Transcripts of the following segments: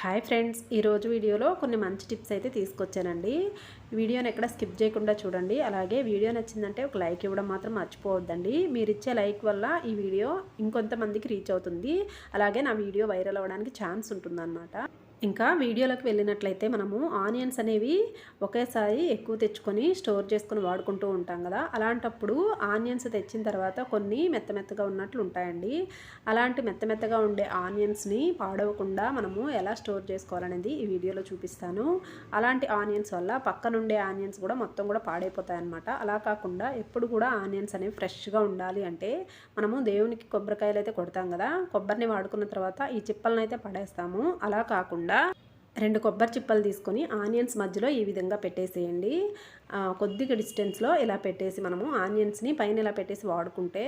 Hi friends ఈరోజు వీడియోలో కొన్ని మంచి టిప్స్ అయితే తీసుకొచ్చానండి. వీడియోని ఎక్కడ స్కిప్ చేయకుండా చూడండి. అలాగే వీడియో నచ్చిందంటే ఒక లైక్ ఇవ్వడం మాత్రం మర్చిపోవద్దండి. మీరు ఇచ్చే లైక్ వల్ల ఈ వీడియో ఇంకొంతమందికి రీచ్ అవుతుంది. అలాగే నా వీడియో వైరల్ అవ్వడానికి ఛాన్స్ ఉంటుందన్నమాట. ఇంకా వీడియోలోకి వెళ్ళినట్లయితే మనము ఆనియన్స్ అనేవి ఒకేసారి ఎక్కువ తెచ్చుకొని స్టోర్ చేసుకొని వాడుకుంటూ ఉంటాం కదా. అలాంటప్పుడు ఆనియన్స్ తెచ్చిన తర్వాత కొన్ని మెత్త మెత్తగా ఉన్నట్లు ఉంటాయండి. అలాంటి మెత్త మెత్తగా ఉండే ఆనియన్స్ని పాడవకుండా మనము ఎలా స్టోర్ చేసుకోవాలనేది ఈ వీడియోలో చూపిస్తాను. అలాంటి ఆనియన్స్ వల్ల పక్కనుండే ఆనియన్స్ కూడా మొత్తం కూడా పాడైపోతాయనమాట అలా కాకుండా ఎప్పుడు కూడా ఆనియన్స్ అనేవి ఫ్రెష్గా ఉండాలి అంటే మనము దేవునికి కొబ్బరికాయలు అయితే కొడతాం కదా. కొబ్బరిని వాడుకున్న తర్వాత ఈ చిప్పలను అయితే పడేస్తాము. అలా కాకుండా రెండు కొబ్బరి చిప్పలు తీసుకొని ఆనియన్స్ మధ్యలో ఈ విధంగా పెట్టేసేయండి. కొద్దిగా డిస్టెన్స్లో ఇలా పెట్టేసి మనము ఆనియన్స్ని పైన ఇలా పెట్టేసి వాడుకుంటే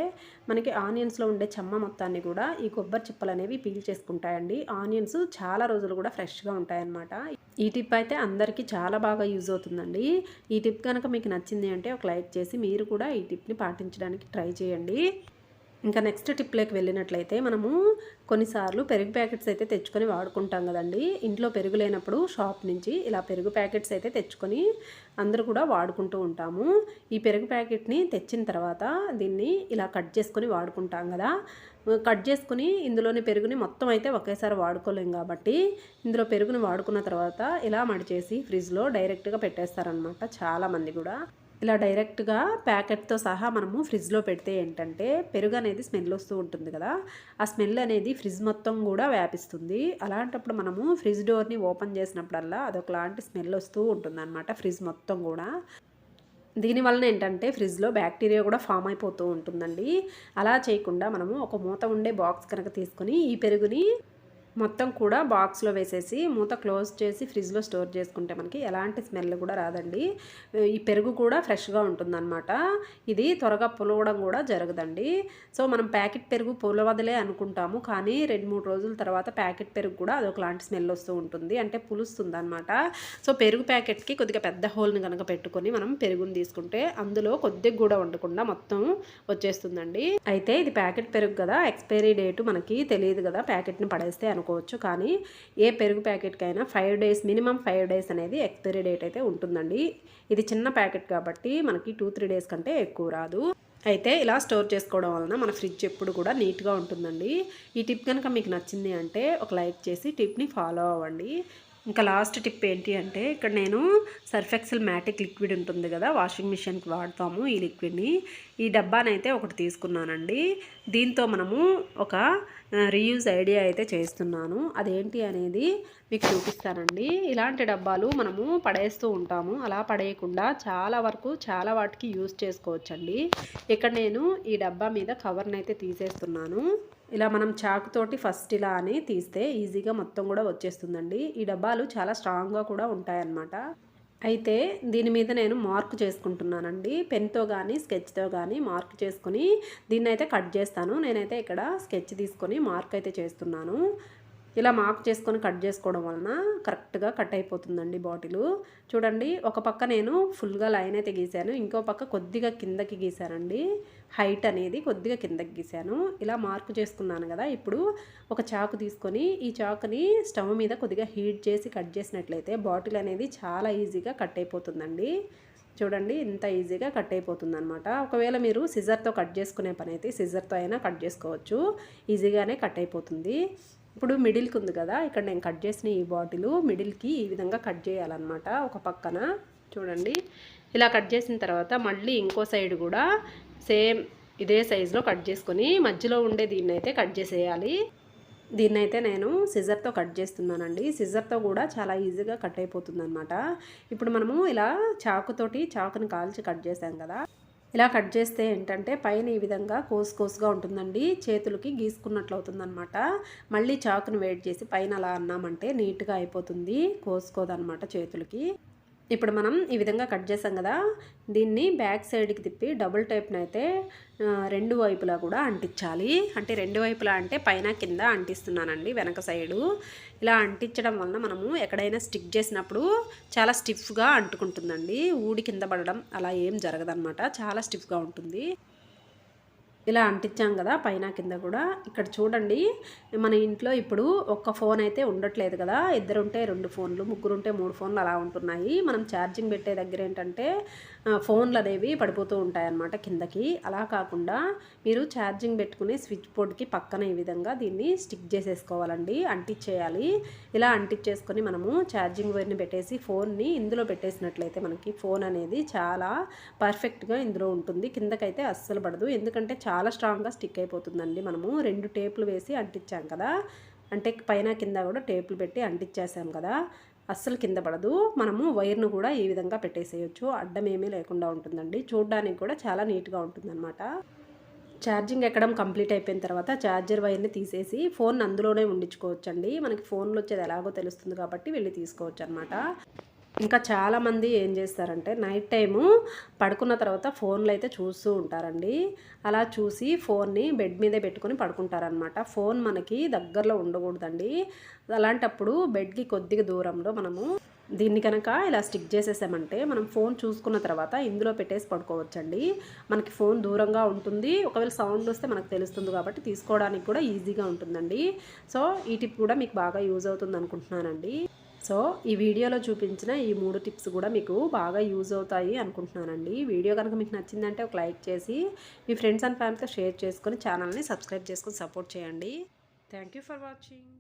మనకి ఆనియన్స్లో ఉండే చెమ్మ మొత్తాన్ని కూడా ఈ కొబ్బరి చిప్పలు అనేవి పీల్ చేసుకుంటాయండి. ఆనియన్స్ చాలా రోజులు కూడా ఫ్రెష్గా ఉంటాయన్నమాట. ఈ టిప్ అయితే అందరికీ చాలా బాగా యూజ్ అవుతుందండి. ఈ టిప్ కనుక మీకు నచ్చింది అంటే ఒక లైక్ చేసి మీరు కూడా ఈ టిప్ని పాటించడానికి ట్రై చేయండి. ఇంకా నెక్స్ట్ టిప్లోకి వెళ్ళినట్లయితే మనము కొన్నిసార్లు పెరుగు ప్యాకెట్స్ అయితే తెచ్చుకొని వాడుకుంటాం కదండి. ఇంట్లో పెరుగు లేనప్పుడు షాప్ నుంచి ఇలా పెరుగు ప్యాకెట్స్ అయితే తెచ్చుకొని అందరూ కూడా వాడుకుంటూ ఉంటాము. ఈ పెరుగు ప్యాకెట్ని తెచ్చిన తర్వాత దీన్ని ఇలా కట్ చేసుకొని వాడుకుంటాం కదా. కట్ చేసుకుని ఇందులోని పెరుగుని మొత్తం అయితే ఒకేసారి వాడుకోలేం కాబట్టి ఇందులో పెరుగుని వాడుకున్న తర్వాత ఇలా మడిచేసి ఫ్రిడ్జ్లో డైరెక్ట్గా పెట్టేస్తారనమాట చాలామంది కూడా. ఇలా డైరెక్ట్గా ప్యాకెట్తో సహా మనము ఫ్రిడ్జ్లో పెడితే ఏంటంటే పెరుగు అనేది స్మెల్ వస్తూ ఉంటుంది కదా ఆ స్మెల్ అనేది ఫ్రిడ్జ్ మొత్తం కూడా వ్యాపిస్తుంది. అలాంటప్పుడు మనము ఫ్రిడ్జ్ డోర్ని ఓపెన్ చేసినప్పుడల్లా అదొకలాంటి స్మెల్ వస్తూ ఉంటుంది అనమాట ఫ్రిడ్జ్ మొత్తం కూడా. దీనివలన ఏంటంటే ఫ్రిడ్జ్లో బ్యాక్టీరియా కూడా ఫామ్ అయిపోతూ ఉంటుందండి. అలా చేయకుండా మనము ఒక మూత ఉండే బాక్స్ కనుక తీసుకొని ఈ పెరుగుని మొత్తం కూడా బాక్స్లో వేసేసి మూత క్లోజ్ చేసి ఫ్రిడ్జ్లో స్టోర్ చేసుకుంటే మనకి ఎలాంటి స్మెల్ కూడా రాదండి. ఈ పెరుగు కూడా ఫ్రెష్గా ఉంటుందన్నమాట. ఇది త్వరగా పులవడం కూడా జరగదండి. సో మనం ప్యాకెట్ పెరుగు పులవదలే అనుకుంటాము. కానీ రెండు మూడు రోజుల తర్వాత ప్యాకెట్ పెరుగు కూడా అదొకలాంటి స్మెల్ వస్తూ ఉంటుంది. అంటే పులుస్తుంది అనమాట సో పెరుగు ప్యాకెట్కి కొద్దిగా పెద్ద హోల్ని కనుక పెట్టుకొని మనం పెరుగుని తీసుకుంటే అందులో కొద్దిగా కూడా ఉండకుండా మొత్తం వచ్చేస్తుందండి. అయితే ఇది ప్యాకెట్ పెరుగు కదా. ఎక్స్పైరీ డేటు మనకి తెలియదు కదా. ప్యాకెట్ని పడేస్తే అనుకుంటుంది అనుకోవచ్చు. కానీ ఏ పెరుగు ప్యాకెట్కైనా five days minimum five days అనేది ఎక్స్పైరీ డేట్ అయితే ఉంటుందండి. ఇది చిన్న ప్యాకెట్ కాబట్టి మనకి టూ త్రీ డేస్ కంటే ఎక్కువ రాదు. అయితే ఇలా స్టోర్ చేసుకోవడం వలన మన ఫ్రిడ్జ్ ఎప్పుడు కూడా నీట్గా ఉంటుందండి. ఈ టిప్ కనుక మీకు నచ్చింది అంటే ఒక లైక్ చేసి టిప్ని ఫాలో అవ్వండి. ఇంకా లాస్ట్ టిప్ ఏంటి అంటే ఇక్కడ నేను సర్ఫెక్సల్ మ్యాటిక్ లిక్విడ్ ఉంటుంది కదా వాషింగ్ మిషన్కి వాడతాము ఈ లిక్విడ్ని. ఈ డబ్బానైతే ఒకటి తీసుకున్నానండి. దీంతో మనము ఒక రీయూజ్ ఐడియా అయితే చేస్తున్నాను. అదేంటి అనేది మీకు చూపిస్తానండి. ఇలాంటి డబ్బాలు మనము పడేస్తూ ఉంటాము. అలా పడేయకుండా చాలా వరకు చాలా వాటికి యూజ్ చేసుకోవచ్చండి. ఇక్కడ నేను ఈ డబ్బా మీద కవర్ని అయితే తీసేస్తున్నాను. ఇలా మనం చాకుతోటి ఫస్ట్ ఇలా అని తీస్తే ఈజీగా మొత్తం కూడా వచ్చేస్తుందండి. ఈ డబ్బాలు చాలా స్ట్రాంగ్గా కూడా ఉంటాయన్నమాట. అయితే దీని మీద నేను మార్క్ చేసుకుంటున్నానండి. పెన్తో కానీ స్కెచ్తో కానీ మార్క్ చేసుకొని దీన్ని అయితే కట్ చేస్తాను. నేనైతే ఇక్కడ స్కెచ్ తీసుకొని మార్క్ అయితే చేస్తున్నాను. ఇలా మార్క్ చేసుకొని కట్ చేసుకోవడం వలన కరెక్ట్గా కట్ అయిపోతుందండి బాటిల్. చూడండి ఒక పక్క నేను ఫుల్గా లైన్ అయితే గీశాను ఇంకో పక్క కొద్దిగా కిందకి గీశానండి హైట్ అనేది కొద్దిగా కిందకి గీశాను ఇలా మార్క్ చేసుకున్నాను కదా ఇప్పుడు ఒక చాకు తీసుకొని ఈ చాకుని స్టవ్ మీద కొద్దిగా హీట్ చేసి కట్ చేసినట్లయితే బాటిల్ అనేది చాలా ఈజీగా కట్ అయిపోతుందండి. చూడండి ఇంత ఈజీగా కట్ అయిపోతుంది అనమాట ఒకవేళ మీరు సిజర్తో కట్ చేసుకునే పని అయితే సిజర్తో అయినా కట్ చేసుకోవచ్చు. ఈజీగానే కట్ అయిపోతుంది. ఇప్పుడు మిడిల్కి ఉంది కదా ఇక్కడ నేను కట్ చేసిన ఈ బాటిల్ మిడిల్కి ఈ విధంగా కట్ చేయాలన్నమాట ఒక పక్కన. చూడండి ఇలా కట్ చేసిన తర్వాత మళ్ళీ ఇంకో సైడ్ కూడా సేమ్ ఇదే సైజులో కట్ చేసుకొని మధ్యలో ఉండే దీన్ని అయితే కట్ చేసేయాలి. దీన్నైతే నేను సిజర్తో కట్ చేస్తున్నానండి. సిజర్తో కూడా చాలా ఈజీగా కట్ అయిపోతుంది అనమాట ఇప్పుడు మనము ఇలా చాకుతోటి చాకుని కాల్చి కట్ చేసాం కదా ఇలా కట్ చేస్తే ఏంటంటే పైన ఈ విధంగా కోసు కోసుగా ఉంటుందండి. చేతులకి గీసుకున్నట్లు అవుతుందన్నమాట. మళ్ళీ చాకును వేడి చేసి పైన అలా అన్నామంటే నీట్గా అయిపోతుంది. కోసుకోదన్నమాట చేతులకి. ఇప్పుడు మనం ఈ విధంగా కట్ చేసాం కదా దీన్ని బ్యాక్ సైడ్కి తిప్పి డబుల్ టైప్ని అయితే రెండు వైపులా కూడా అంటించాలి. అంటే రెండు వైపులా అంటే పైన కింద అంటిస్తున్నానండి వెనక సైడు. ఇలా అంటించడం వలన మనము ఎక్కడైనా స్టిక్ చేసినప్పుడు చాలా స్టిఫ్గా అంటుకుంటుందండి. ఊడి కింద పడడం అలా ఏం జరగదనమాట చాలా స్టిఫ్గా ఉంటుంది. ఇలా అంటించాం కదా పైన కింద కూడా. ఇక్కడ చూడండి మన ఇంట్లో ఇప్పుడు ఒక్క ఫోన్ అయితే ఉండట్లేదు కదా. ఇద్దరు ఉంటే రెండు ఫోన్లు ముగ్గురు ఉంటే మూడు ఫోన్లు అలా ఉంటున్నాయి. మనం ఛార్జింగ్ పెట్టే దగ్గర ఏంటంటే ఫోన్లు అనేవి పడిపోతూ ఉంటాయి అన్నమాట కిందకి. అలా కాకుండా మీరు ఛార్జింగ్ పెట్టుకునే స్విచ్ బోర్డ్కి పక్కన ఈ విధంగా దీన్ని స్టిక్ చేసేసుకోవాలండి. అంటించేయాలి ఇలా అంటించేసుకొని మనము ఛార్జింగ్ వైర్ని పెట్టేసి ఫోన్ని ఇందులో పెట్టేసినట్లయితే మనకి ఫోన్ అనేది చాలా పర్ఫెక్ట్గా ఇందులో ఉంటుంది. కిందకైతే అస్సలు పడదు. ఎందుకంటే చాలా చాలా స్ట్రాంగ్గా స్టిక్ అయిపోతుందండి. మనము రెండు టేపులు వేసి అంటించాం కదా. అంటే పైన కింద కూడా టేపులు పెట్టి అంటించేసాం కదా. అస్సలు కింద పడదు. మనము వైర్ను కూడా ఈ విధంగా పెట్టేసేయచ్చు. అడ్డం ఏమీ లేకుండా ఉంటుందండి. చూడడానికి కూడా చాలా నీట్గా ఉంటుందన్నమాట. ఛార్జింగ్ ఎక్కడం కంప్లీట్ అయిపోయిన తర్వాత ఛార్జర్ వైర్ని తీసేసి ఫోన్ అందులోనే ఉండించుకోవచ్చండి మనకి ఫోన్లో వచ్చేది ఎలాగో తెలుస్తుంది కాబట్టి వెళ్ళి తీసుకోవచ్చు అనమాట ఇంకా చాలామంది ఏం చేస్తారంటే నైట్ టైము పడుకున్న తర్వాత ఫోన్లు అయితే చూస్తూ ఉంటారండి. అలా చూసి ఫోన్ని బెడ్ మీదే పెట్టుకొని పడుకుంటారనమాట ఫోన్ మనకి దగ్గరలో ఉండకూడదండి. అలాంటప్పుడు బెడ్కి కొద్దిగా దూరంలో మనము దీన్ని కనుక ఇలా స్టిక్ చేసేసామంటే మనం ఫోన్ చూసుకున్న తర్వాత ఇందులో పెట్టేసి పడుకోవచ్చండి. మనకి ఫోన్ దూరంగా ఉంటుంది. ఒకవేళ సౌండ్ వస్తే మనకు తెలుస్తుంది కాబట్టి తీసుకోవడానికి కూడా ఈజీగా ఉంటుందండి. సో ఈ టిప్ కూడా మీకు బాగా యూజ్ అవుతుంది అనుకుంటున్నానండి. సో ఈ వీడియోలో చూపించిన ఈ మూడు టిప్స్ కూడా మీకు బాగా యూజ్ అవుతాయి అనుకుంటున్నానండి. వీడియో కనుక మీకు నచ్చిందంటే ఒక లైక్ చేసి మీ ఫ్రెండ్స్ అండ్ ఫ్యామిలీతో షేర్ చేసుకొని ఛానల్ని సబ్స్క్రైబ్ చేసుకొని సపోర్ట్ చేయండి. Thank you for watching.